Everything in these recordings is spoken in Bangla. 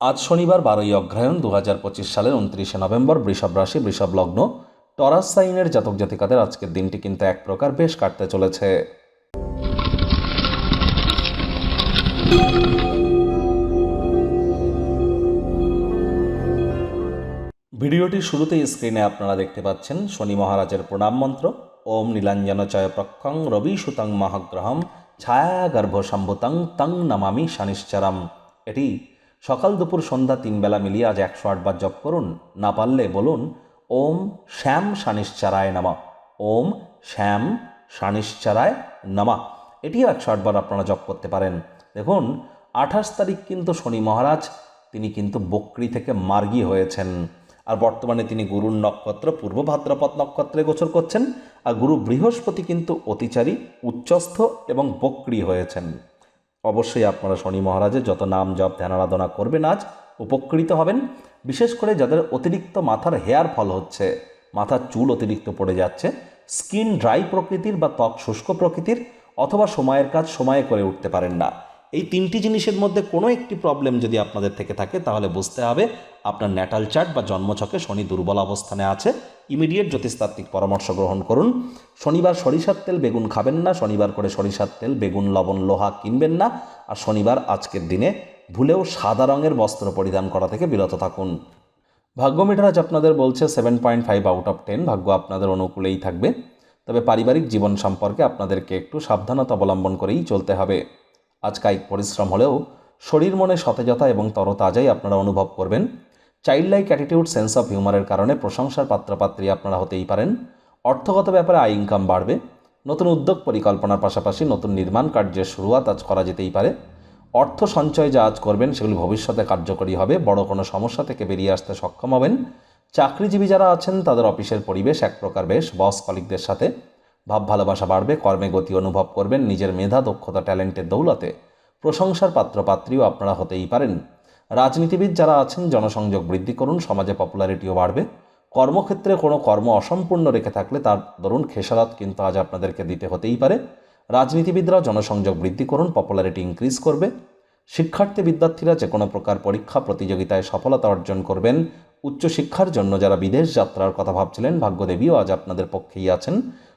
আজ শনিবার বারোই অগ্রহায়ণ দু হাজার পঁচিশ সালের উনত্রিশে নভেম্বর বৃষভ রাশি, বৃষভ লগ্ন। টরাস সাইনের জাতক জাতিকাদের আজকের দিনটি কিন্তু এক প্রকার বেশ কাটতে চলেছে। ভিডিওটির শুরুতেই স্ক্রিনে আপনারা দেখতে পাচ্ছেন শনি মহারাজের প্রণাম মন্ত্র। ওম নীলাঞ্জন চয় প্রক্ষং রবি সুতং মহাগ্রহম ছায়া গর্ভ সম্ভুতং তং নমামি শনিশ্চরম। এটি সকাল দুপুর সন্ধ্যা তিন বেলা মিলিয়ে আজ একশো আটবার জপ করুন। না পারলে বলুন, ওম শ্যাম শনিশ্চরায় নমা। ওম শ্যাম শনিশ্চরায় নমা। এটিও একশো আটবার আপনারা জপ করতে পারেন। দেখুন, আঠাশ তারিখ কিন্তু শনি মহারাজ, তিনি কিন্তু বকরি থেকে মার্গী হয়েছেন। আর বর্তমানে তিনি গুরুর নক্ষত্র, পূর্ব ভাদ্রপদ নক্ষত্রে গোচর করছেন। আর গুরু বৃহস্পতি কিন্তু অতিচারী, উচ্চস্থ এবং বক্রি হয়েছেন। অবশ্যই আপনারা শনি মহারাজের যত নাম জপ, ধ্যান, আরাধনা করবেন আজ, উপকৃত হবেন। বিশেষ করে যাদের অতিরিক্ত মাথার হেয়ার ফল হচ্ছে, মাথার চুল অতিরিক্ত পড়ে যাচ্ছে, স্কিন ড্রাই প্রকৃতির বা ত্বক শুষ্ক প্রকৃতির অথবা সময়ের কাজ সময়ে করে উঠতে পারেন না। এই তিনটি জিনিসের মধ্যে কোনো একটি প্রবলেম যদি আপনাদের থেকে থাকে, তাহলে বুঝতে হবে আপনার ন্যাটাল চার্ট বা জন্মছকে শনি দুর্বল অবস্থানে আছে। ইমিডিয়েট জ্যোতিষতাত্ত্বিক পরামর্শ গ্রহণ করুন। শনিবার সরিষার তেল বেগুন খাবেন না, শনিবার করে সরিষার তেল, বেগুন, লবণ, লোহা কিনবেন না আর শনিবার আজকের দিনে ভুলেও সাদা রঙের বস্ত্র পরিধান করা থেকে বিরত থাকুন। ভাগ্য মিটার আজ আপনাদের বলছে seven point five out of ten ভাগ্য আপনাদের অনুকূলেই থাকবে। তবে পারিবারিক জীবন সম্পর্কে আপনাদেরকে একটু সাবধানতা অবলম্বন করেই চলতে হবে। আজ কায়িক পরিশ্রম হলেও শরীর, মনে সতেজতা এবং তরতাজাই আপনারা অনুভব করবেন। Child like attitude sense of হিউমারের কারণে প্রশংসার পাত্রপাত্রী আপনারা হতেই পারেন। অর্থগত ব্যাপারে আয় ইনকাম বাড়বে। নতুন উদ্যোগ পরিকল্পনার পাশাপাশি নতুন নির্মাণ কার্যের শুরুয়াত আজ করা যেতেই পারে। অর্থ সঞ্চয় যা আজ করবেন সেগুলি ভবিষ্যতে কার্যকরী হবে। বড় কোনো সমস্যা থেকে বেরিয়ে আসতে সক্ষম হবেন। চাকরিজীবী যারা আছেন, তাদের অফিসের পরিবেশ এক প্রকার বেশ বস কলিকদের সাথে। ভাব ভালোবাসা বাড়বে, কর্মে গতি অনুভব করবেন, নিজের মেধা, দক্ষতা, ট্যালেন্টের দৌলতে। প্রশংসার পাত্রপাত্রীও আপনারা হতেই পারেন। রাজনীতিবিদ যারা আছেন, জনসংযোগ বৃদ্ধি করুন, সমাজে পপুলারিটিও বাড়বে। কর্মক্ষেত্রে কোনো কর্ম অসম্পূর্ণ রেখে থাকলে তার দরুন খেসারত কিন্তু আজ আপনাদেরকে দিতে হতেই পারে। রাজনীতিবিদরা জনসংযোগ বৃদ্ধি করুন, পপুলারিটি ইনক্রিজ করবে। শিক্ষার্থী বিদ্যার্থীরা যে কোনো প্রকার পরীক্ষা, প্রতিযোগিতায় সফলতা অর্জন করবেন। উচ্চশিক্ষার জন্য যারা বিদেশ যাত্রার কথা ভাবছিলেন, ভাগ্যদেবীও আজ আপনাদের পক্ষেই আছেন।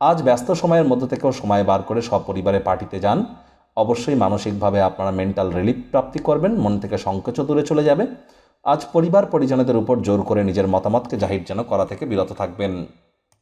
আজ ব্যস্ত সময়ের মধ্যে থেকেও সময় বার করে সপরিবারে পার্টিতে যান। অবশ্যই মানসিকভাবে আপনারা মেন্টাল রিলিফ প্রাপ্তি করবেন, মন থেকে সংকোচ দূরে চলে যাবে। আজ পরিবার পরিজনদের উপর জোর করে নিজের মতামতকে জাহির যেন করা থেকে বিরত থাকবেন।